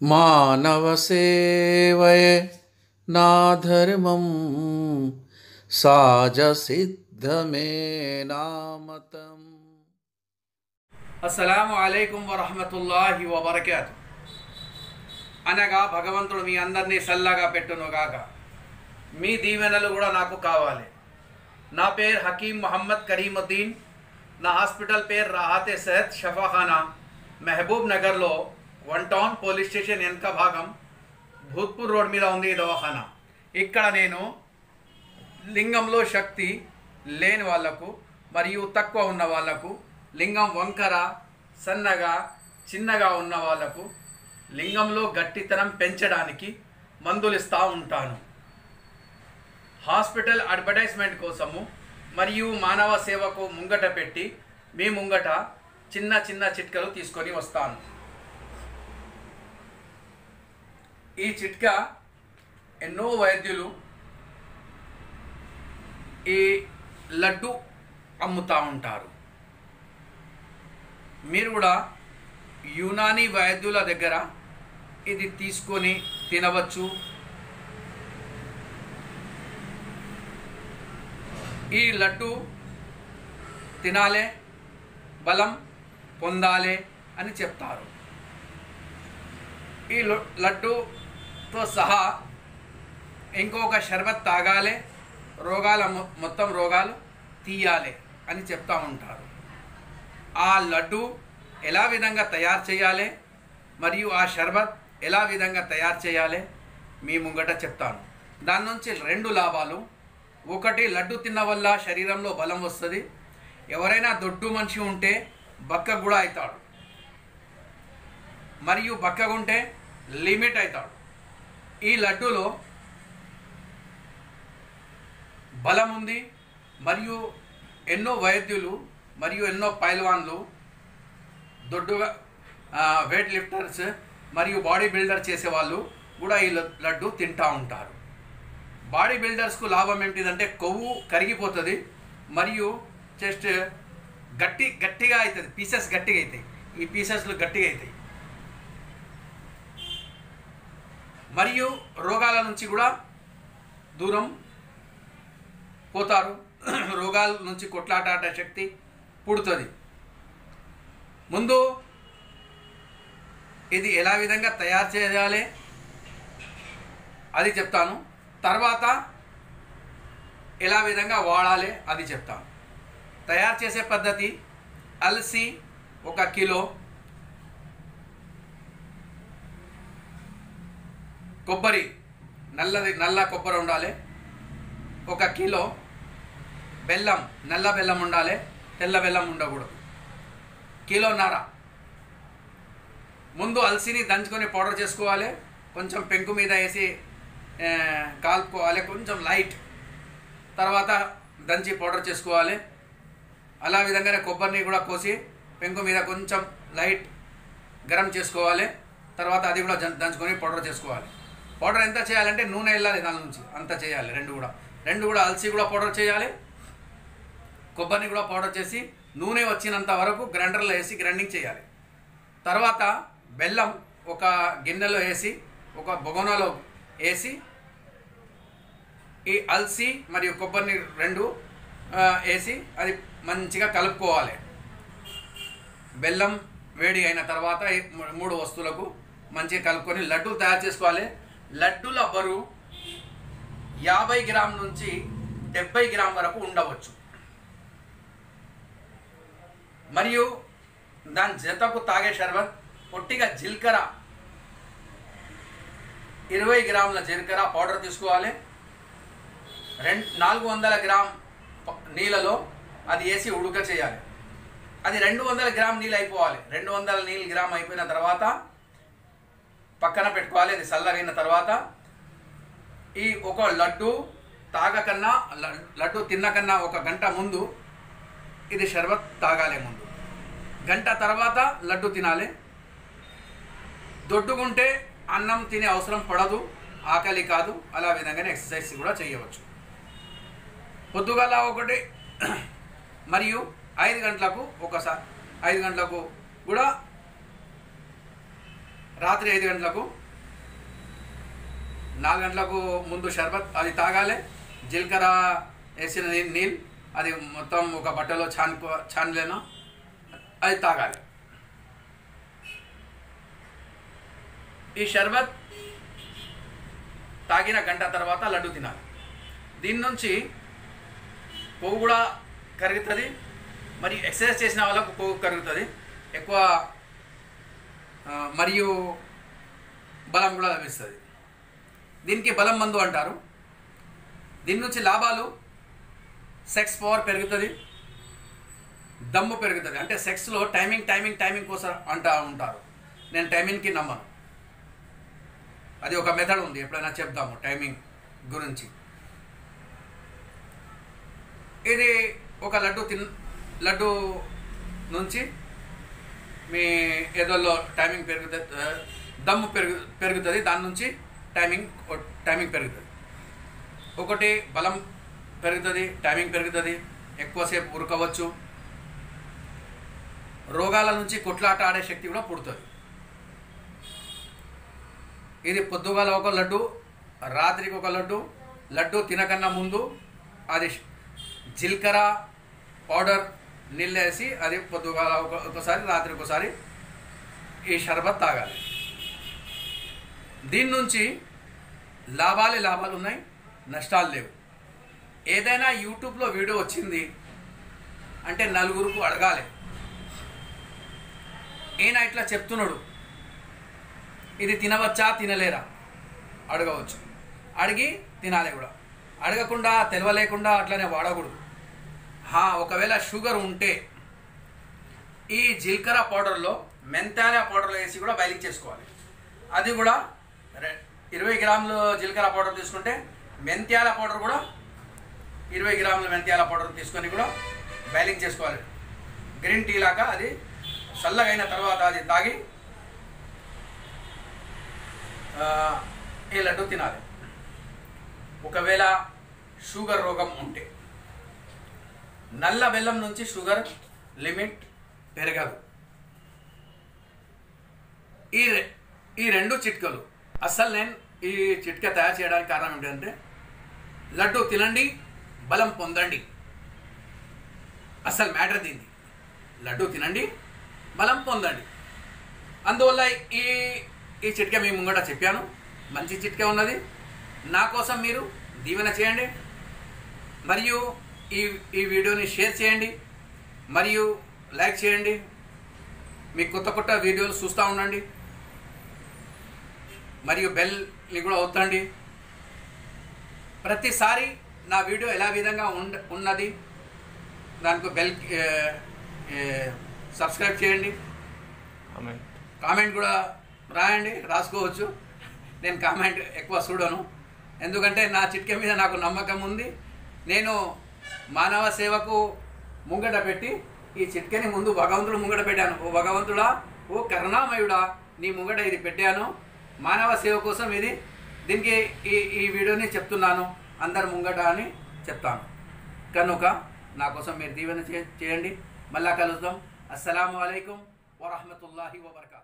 మానవ సేవయే నా ధర్మం సాజ సిద్ధమే నా మతం అస్సలాము అలైకుం వరహమతుల్లాహి వబర్కాతు అనగా భగవంతుడు మీ అందరినీ సల్లగా పెట్టునుగాక మీ దీవెనలు కూడా నాకు కావాలి నా పేరు హకీం మొహమ్మద్ కరీముద్దీన్ నా హాస్పిటల్ పేరు రాహతే సెహత్ షఫాఖానా మహబూబ్ నగర్లో వన్ టౌన్ పోలీస్ స్టేషన్ వెనక భాగం భూత్పూర్ రోడ్ మీద ఉంది ఈ దవాఖానా. ఇక్కడ నేను లింగంలో శక్తి లేని వాళ్ళకు మరియు తక్కువ ఉన్న వాళ్ళకు లింగం వంకర సన్నగా చిన్నగా ఉన్న వాళ్ళకు లింగంలో గట్టితనం పెంచడానికి మందులు ఇస్తూ ఉంటాను. హాస్పిటల్ అడ్వర్టైజ్మెంట్ కోసము మరియు మానవ సేవకు ముంగట పెట్టి మీ ముంగట చిన్న చిన్న చిట్కలు తీసుకొని వస్తాను. ఈ చిట్కా ఎన్నో వైద్యులు ఈ లడ్డు అమ్ముతూ ఉంటారు. మీరు కూడా యునానీ వైద్యుల దగ్గర ఇది తీసుకొని తినవచ్చు. ఈ లడ్డు తినాలే బలం పొందాలే అని చెప్తారు. ఈ లడ్డు తో సహా ఇంకొక షర్బత్ తాగాలి రోగాల మొ- మొత్తం రోగాలు తీయాలి అని చెప్తా ఉంటారు. ఆ లడ్డు ఎలా విధంగా తయారు చేయాలి మరియు ఆ షర్బత్ ఎలా విధంగా తయారు చేయాలి మీ ముంగట చెప్తాను. దాని నుంచి రెండు లాభాలు. ఒకటి లడ్డు తిన్న వల్ల శరీరంలో బలం వస్తుంది. ఎవరైనా దొడ్డు మనిషి ఉంటే బక్క కూడా అవుతాడు మరియు బక్కగుంటే లిమిట్ అవుతాడు ఈ లడ్డూలో బలం ఉంది మరియు ఎన్నో వైద్యులు మరియు ఎన్నో పైల్వాన్లు దొడ్డుగా వెయిట్ లిఫ్టర్స్ మరియు బాడీ బిల్డర్ చేసేవాళ్ళు కూడా ఈ లడ్డు తింటూ ఉంటారు. బాడీ బిల్డర్స్కు లాభం ఏంటిదంటే కొవ్వు కరిగిపోతుంది మరియు జస్ట్ గట్టి గట్టిగా అవుతుంది పీసెస్ గట్టిగా అవుతాయి ఈ పీసెస్లు గట్టిగా అవుతాయి మరియు రోగాల నుంచి కూడా దూరం పోతారు. రోగాల నుంచి కొట్లాటాట శక్తి పుడుతుంది. ముందు ఇది ఎలా విధంగా తయారు చేయాలి అది చెప్తాను. తర్వాత ఎలా విధంగా వాడాలి అది చెప్తాను. తయారు చేసే పద్ధతి అలసి ఒక కిలో కొబ్బరి నల్లది నల్ల కొబ్బరి ఉండాలి. ఒక కిలో బెల్లం నల్ల బెల్లం ఉండాలి. తెల్ల బెల్లం ఉండకూడదు. కిలో నార. ముందు అలసిని దంచుకొని పౌడర్ చేసుకోవాలి. కొంచెం పెంకు మీద వేసి కాల్పుకోవాలి. కొంచెం లైట్. తర్వాత దంచి పౌడర్ చేసుకోవాలి. అలా విధంగానే కొబ్బరిని కూడా కోసి పెంకు మీద కొంచెం లైట్ గరం చేసుకోవాలి. తర్వాత అది కూడా దంచుకొని పౌడర్ చేసుకోవాలి. పౌడర్ ఎంత చేయాలంటే నూనె వెళ్ళాలి దాని నుంచి. అంత చేయాలి రెండు కూడా. రెండు కూడా అలసి కూడా పౌడర్ చేయాలి. కొబ్బరిని కూడా పౌడర్ చేసి నూనె వచ్చినంత వరకు గ్రైండర్లో వేసి గ్రైండింగ్ చేయాలి. తర్వాత బెల్లం ఒక గిన్నెలో వేసి ఒక బొగోనాలో వేసి ఈ అల్సి మరియు కొబ్బరిని రెండు వేసి అది మంచిగా కలుపుకోవాలి. బెల్లం వేడి అయిన తర్వాత ఈ మూడు వస్తువులకు మంచిగా కలుపుకొని లడ్డూలు తయారు చేసుకోవాలి. లడ్డుల బరువు యాభై గ్రామ్ నుంచి డెబ్బై గ్రామ్ వరకు ఉండవచ్చు. మరియు దాని జతకు తాగే షర్బత్ పొట్టిగా జీలకర్ర ఇరవై గ్రాముల జీలకర్ర పౌడర్ తీసుకోవాలి. రెండు నాలుగు వందల గ్రామ్ నీళ్ళలో అది వేసి ఉడక చేయాలి. అది రెండు వందల గ్రామ్ నీళ్ళు అయిపోవాలి. రెండు వందల నీళ్ళు గ్రామ్ అయిపోయిన తర్వాత పక్కన పెట్టుకోవాలి అది చల్లగైన తర్వాత ఈ ఒక లడ్డు తాగకన్నా లడ్డు తిన్నకన్నా ఒక గంట ముందు ఇది షర్బత్ తాగాలి ముందు. గంట తర్వాత లడ్డు తినాలి. దొడ్డుకుంటే అన్నం తినే అవసరం పడదు ఆకలి కాదు అలా విధంగానే ఎక్సర్సైజ్ కూడా చేయవచ్చు. పొద్దుగల ఒకటి మరియు ఐదు గంటలకు ఒకసారి ఐదు గంటలకు కూడా రాత్రి ఐదు గంటలకు నాలుగు గంటలకు ముందు షర్బత్ అది తాగాలి. జీలకర్ర వేసిన నీళ్ళు అది మొత్తం ఒక బట్టలో చానుకో చానలేను అది తాగాలి. ఈ షర్బత్ తాగిన గంట తర్వాత లడ్డు తినాలి. దీని నుంచి కొవ్వు కూడా కరుగుతుంది. మరి ఎక్సర్సైజ్ చేసిన వాళ్ళకు కొవ్వు కరుగుతుంది. ఎక్కువ మరియు బలం కూడా లభిస్తుంది. దీనికి బలం మందు అంటారు. దీని నుంచి లాభాలు సెక్స్ పవర్ పెరుగుతుంది దమ్ము పెరుగుతుంది. అంటే సెక్స్లో టైమింగ్ టైమింగ్ టైమింగ్ కోసం అంటా ఉంటారు. నేను టైమింగ్కి నమ్మను. అది ఒక మెథడ్ ఉంది. ఎప్పుడైనా చెప్దాము టైమింగ్ గురించి. ఇది ఒక లడ్డు తిన్ లడ్డు నుంచి మీ ఏదోలో టైమింగ్ పెరుగుతుంది దమ్ము పెరుగు పెరుగుతుంది దాని నుంచి టైమింగ్ టైమింగ్ పెరుగుతుంది. ఒకటి బలం పెరుగుతుంది టైమింగ్ పెరుగుతుంది ఎక్కువసేపు ఉరకవచ్చు. రోగాల నుంచి కొట్లాట ఆడే శక్తి కూడా పుడుతుంది. ఇది పొద్దుగాల ఒక లడ్డు రాత్రికి ఒక లడ్డు లడ్డు తినకన్నా ముందు అది జీలకర్ర పౌడర్ నీళ్ళు వేసి అది పొద్దుగాల ఒక ఒకసారి రాత్రి ఒకసారి ఈ షర్బత్ తాగాలి. దీని నుంచి లాభాలే లాభాలు ఉన్నాయి నష్టాలు లేవు. ఏదైనా యూట్యూబ్లో వీడియో వచ్చింది అంటే నలుగురికి అడగాలి. ఈయన ఇట్లా చెప్తున్నాడు ఇది తినవచ్చా తినలేరా? అడగవచ్చు. అడిగి తినాలి కూడా. అడగకుండా తెలవలేకుండా అట్లనే వాడకూడదు. ఒకవేళ షుగర్ ఉంటే ఈ జీలకర్ర పౌడర్లో మెంతాల పౌడర్లో వేసి కూడా బయలింగ్ చేసుకోవాలి. అది కూడా ఇరవై గ్రాములు జీలకర్ర పౌడర్ తీసుకుంటే మెంత్యాల పౌడర్ కూడా ఇరవై గ్రాముల మెంత్యాల పౌడర్ తీసుకొని కూడా బైలింగ్ చేసుకోవాలి. గ్రీన్ టీ లాగా అది చల్లగైన తర్వాత అది తాగి ఈ లడ్డు తినాలి. ఒకవేళ షుగర్ రోగం ఉంటే. నల్ల బెల్లం నుంచి షుగర్ లిమిట్ పెరగదు. ఈ రె- ఈ రెండు చిట్కలు. అసలు నేను ఈ చిట్కా తయారు చేయడానికి కారణం ఏంటంటే లడ్డు తినండి బలం పొందండి. అసలు మ్యాటర్ దీన్ని. లడ్డు తినండి బలం పొందండి. అందువల్ల ఈ ఈ చిట్కా మీ ముంగట చెప్పాను. మంచి చిట్కా ఉన్నది. నా కోసం మీరు దీవెన చేయండి. మరియు ఈ ఈ వీడియోని షేర్ చేయండి మరియు లైక్ చేయండి. మీ కొత్త కొత్త వీడియోలు చూస్తూ ఉండండి. మరియు బెల్ని కూడా వద్దండి ప్రతిసారి నా వీడియో ఎలా విధంగా ఉండ ఉన్నది దానికి బెల్ సబ్స్క్రైబ్ చేయండి. కామెంట్. కామెంట్ కూడా రాయండి రాసుకోవచ్చు. నేను కామెంట్ ఎక్కువ చూడను. ఎందుకంటే నా చిట్కే మీద నాకు నమ్మకం ఉంది. నేను మానవ సేవకు ముంగట పెట్టి ఈ చిట్కని ముందు భగవంతుడు ముంగట పెట్టాను. ఓ భగవంతుడా ఓ కరుణామయుడా నీ ముంగట ఇది పెట్టాను. మానవ సేవ కోసం ఇది దీనికి ఈ ఈ వీడియోని చెప్తున్నాను. అందరు ముంగట అని చెప్తాను. కనుక నా కోసం మీరు దీవెన చే- చేయండి. మళ్ళా కలుద్దాం. అస్సలం అయికం వరహమతుల్లాహి వబర్కా